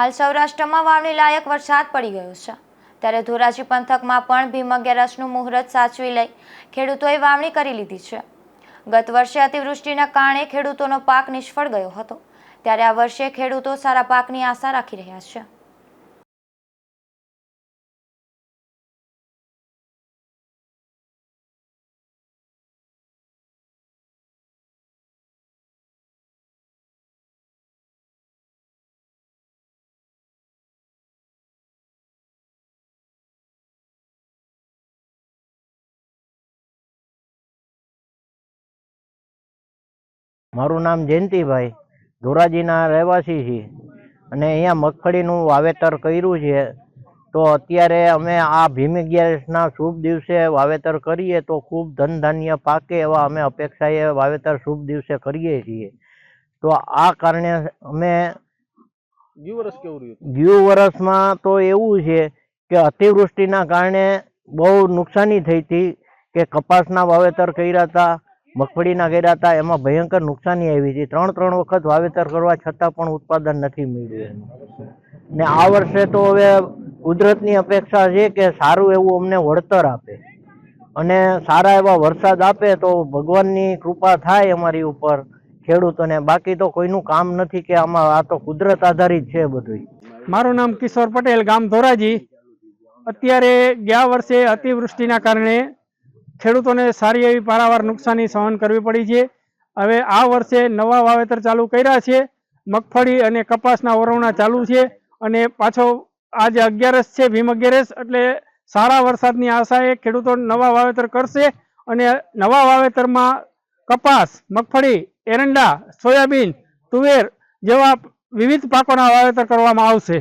હાલ સૌરાષ્ટ્રમાં વાવણી લાયક વરસાદ પડી ગયો છે. ત્યારે ધોરાજી પંથકમાં પણ ભીમ અગિયારસનું મુહૂર્ત સાચવી લઈ ખેડૂતોએ વાવણી કરી લીધી છે. ગત વર્ષે અતિવૃષ્ટિના કારણે ખેડૂતોનો પાક નિષ્ફળ ગયો હતો. ત્યારે આ વર્ષે ખેડૂતો સારા પાકની આશા રાખી રહ્યા છે. મારું નામ જયંતિભાઈ. ધોરાજીના રહેવાસી છીએ. અને અહીંયા મગફળીનું વાવેતર કર્યું છે. તો અત્યારે અમે આ ભીમ અગિયારસના શુભ દિવસે વાવેતર કરીએ તો ખૂબ ધન ધાન્ય પાકે એવા અમે અપેક્ષાએ વાવેતર શુભ દિવસે કરીએ છીએ. તો આ કારણે અમે ગયું વર્ષ કેવું રહ્યું? ગયું વર્ષમાં તો એવું છે કે અતિવૃષ્ટિના કારણે બહુ નુકસાની થઈ હતી કે કપાસના વાવેતર કર્યા હતા. મગફળીના કર્યા હતા, એમાં ભયંકર નુકસાની આવી હતી ત્રણ ત્રણ વખત વાવેતર કરવા છતાં પણ ઉત્પાદન નથી મળ્યું ને આ વર્ષે તો હવે કુદરતની અપેક્ષા છે કે સારું એવું અમને વળતર આપે. અને સારા એવા વરસાદ આપે તો ભગવાનની કૃપા થાય અમારી ઉપર ખેડૂતોને બાકી તો કોઈનું કામ નથી કે આમાં આ તો કુદરત આધારિત છે બધું મારું નામ કિશોર પટેલ, ગામ ધોરાજી. અત્યારે ગયા વર્ષે અતિવૃષ્ટિના કારણે ખેડૂતોને સારી એવી પારાવાર નુકસાની સહન કરવી પડી છે. હવે આ વર્ષે નવા વાવેતર ચાલુ કર્યા છે. મગફળી અને કપાસના ઓરવણા ચાલુ છે અને પાછો આજે અગિયારસ છે, ભીમ અગિયારસ, એટલે સારા વરસાદની આશાએ ખેડૂતો નવા વાવેતર કરશે અને નવા વાવેતરમાં કપાસ, મગફળી, એરંડા, સોયાબીન, તુવેર જેવા વિવિધ પાકોના વાવેતર કરવામાં આવશે.